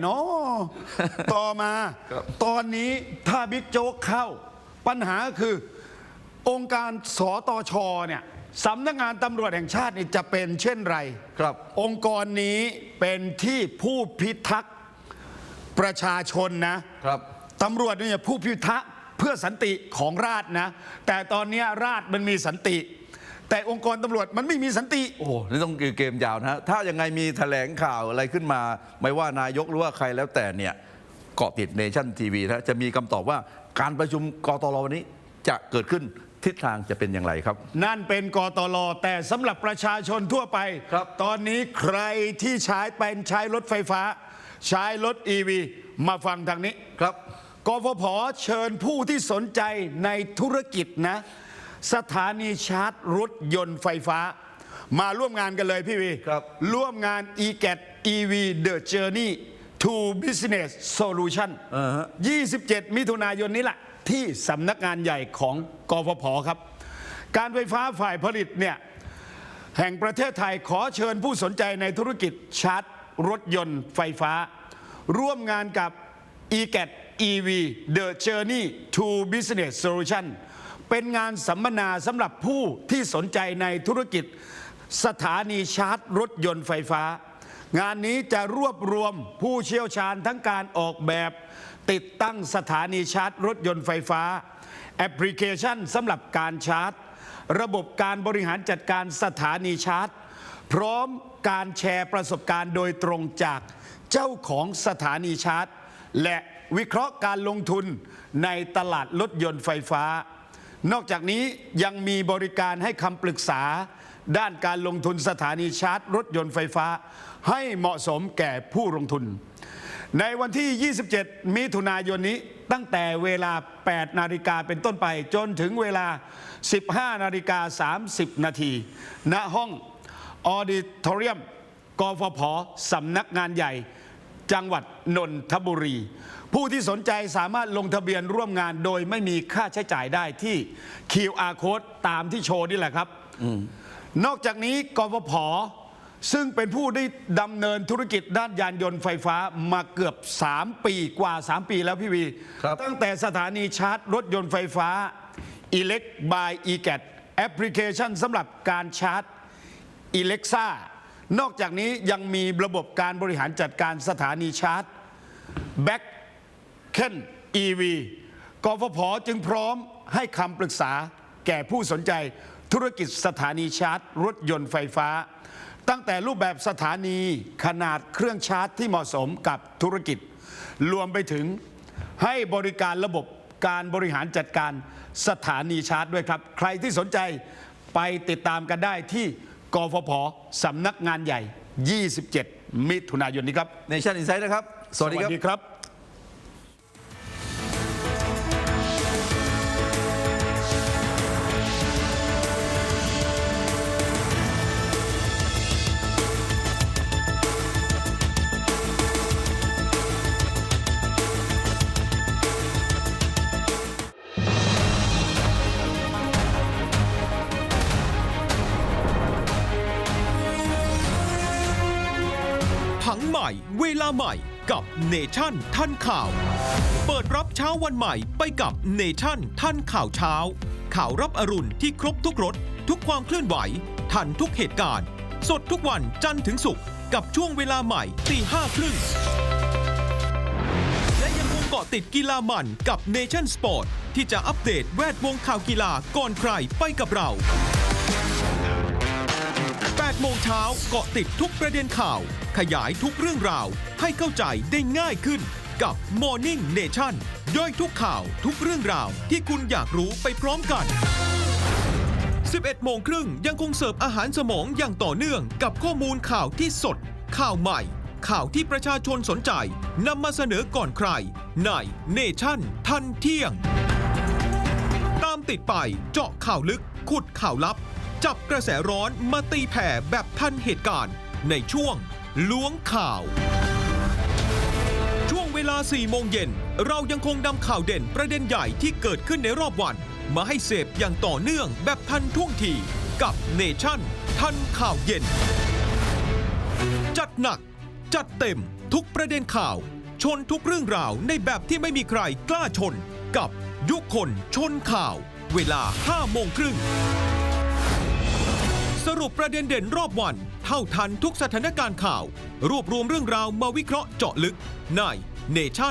เนาะต่อมาครับตอนนี้ถ้าบิ๊กโจ๊กเข้า ปัญหาคือ องค์การสตชเนี่ยสำนักงานตำรวจแห่งชาตินี่จะเป็นเช่นไรครับ องค์กรนี้เป็นที่ผู้พิทักษ์ประชาชนนะ ครับ ตำรวจเนี่ยผู้พิทักษ์เพื่อสันติของราษฎร์นะ แต่ตอนเนี้ยราษฎร์มันมีสันติ แต่องค์กรตำรวจมันไม่มีสันติ โอ้โหนี่ต้องเกมยาวนะฮะถ้ายังไงมีแถลงข่าวอะไรขึ้นมา ไม่ว่านายกหรือว่าใครแล้วแต่เนี่ยเกาะติดเนชั่นทีวีนะจะมีคำตอบว่าการประชุมกตรวันนี้จะเกิดขึ้นทิศทางจะเป็นอย่างไรครับ นั่นเป็นกตลแต่สำหรับประชาชนทั่วไปครับ ตอนนี้ใครที่ใช้เป็นใช้รถไฟฟ้า ใช้รถ EV มาฟังทางนี้ครับกฟผเชิญผู้ที่สนใจในธุรกิจนะ สถานีชาร์จรถยนต์ไฟฟ้า มาร่วมงานกันเลยพี่วีครับ ร่วมงาน e g a t EV The Journey to Business Solution อ่าฮะ 27 มิถุนายนนี้แหละที่สำนักงานใหญ่ของกฟผครับ การไฟฟ้าฝ่ายผลิตเนี่ย แห่งประเทศไทยขอเชิญผู้สนใจในธุรกิจชาร์จรถยนต์ไฟฟ้า ร่วมงานกับ e g a t EV The Journey to Business Solution เป็นงานสัมมนาสำหรับผู้ที่สนใจในธุรกิจ สถานีชาร์จรถยนต์ไฟฟ้า งานนี้จะรวบรวมผู้เชี่ยวชาญทั้งการออกแบบ ติดตั้งสถานีชาร์จรถยนต์ไฟฟ้า แอปพลิเคชันสำหรับการชาร์จ ระบบการบริหารจัดการสถานีชาร์จ พร้อมการแชร์ประสบการณ์โดยตรงจากเจ้าของสถานีชาร์จ และ วิเคราะห์การลงทุนในตลาดรถยนต์ไฟฟ้า นอกจากนี้ยังมีบริการให้คำปรึกษา ด้านการลงทุนสถานีชาร์จ รถยนต์ไฟฟ้า ให้เหมาะสมแก่ผู้ลงทุน ในวันที่ 27 มิถุนายนนี้ตั้งแต่เวลา 8 นาฬิกาเป็นต้นไปจนถึงเวลา 15 นาฬิกา 30 นาทีณห้องออดิทอเรียมกฟผสำนักงานใหญ่ จังหวัดนนทบุรี ผู้ที่สนใจสามารถลงทะเบียนร่วมงานโดยไม่มีค่าใช้จ่ายได้ที่ QR code ตามที่โชว์นี่แหละครับนอกจากนี้กฟผซึ่งเป็นผู้ได้ดำเนินธุรกิจด้านยานยนต์ไฟฟ้ามาเกือบ 3 ปีกว่า 3 ปีแล้วพี่วีครับตั้งแต่สถานีชาร์จรถยนต์ไฟฟ้า Elect by e g a t แอปพลิเคชันสำหรับการชาร์จ Alexa นอกจากนี้ยังมีระบบการบริหารจัดการสถานีชาร์จ Back เคน EV กฟผจึงพร้อมให้คำปรึกษาแก่ผู้สนใจธุรกิจสถานีชาร์จ รถยนต์ไฟฟ้า ตั้งแต่รูปแบบสถานีขนาดเครื่องชาร์จที่เหมาะสมกับธุรกิจ รวมไปถึงให้บริการระบบการบริหารจัดการสถานีชาร์จด้วยครับ ใครที่สนใจไปติดตามกันได้ที่ กฟผสำนักงานใหญ่ 27 มิถุนายนนี้ครับเนชั่นอินไซด์นะครับ สวัสดีครับ ใหม่ เวลาใหม่กับเนชั่นทันข่าว เปิดรับเช้าวันใหม่ไปกับเนชั่นทันข่าวเช้า ข่าวรับอรุณที่ครบทุกรสทุกความเคลื่อนไหว ทันทุกเหตุการณ์ สดทุกวันจันทร์ถึงศุกร์กับช่วงเวลาใหม่ตีห้าครึ่งและยังคงเกาะติดกีฬามันกับ Nation Sport ที่จะอัปเดตแวดวงข่าวกีฬาก่อนใครไปกับเรา 8โมงเช้าเกาะติดทุกประเด็นข่าว ขยายทุกเรื่องราว ให้เข้าใจได้ง่ายขึ้นกับ Morning Nation ย่อยทุกข่าวทุกเรื่องราวที่คุณอยากรู้ไปพร้อมกัน 11โมงครึ่งยังคงเสิร์ฟอาหารสมองอย่างต่อเนื่องกับข้อมูลข่าวที่สด ข่าวใหม่ ข่าวที่ประชาชนสนใจนำมาเสนอก่อนใคร ในเนชั่นทันเที่ยง ตามติดไปเจาะข่าวลึกขุดข่าวลับ จับกระแสร้อนมาตีแผ่แบบทันเหตุการณ์ในช่วงล้วงข่าว ช่วงเวลา 4 โมงเย็น เรายังคงนำข่าวเด่นประเด็นใหญ่ที่เกิดขึ้นในรอบวัน มาให้เสพอย่างต่อเนื่องแบบทันท่วงทีกับเนชั่น ทันข่าวเย็น จัดหนัก จัดเต็มทุกประเด็นข่าว ชนทุกเรื่องราวในแบบที่ไม่มีใครกล้าชน กับยุคคนชนข่าว เวลา 5 โมงครึ่ง สรุปประเด็นเด่นรอบวัน เท่าทันทุกสถานการณ์ข่าว รวบรวมเรื่องราวมาวิเคราะห์เจาะลึกในเนชั่น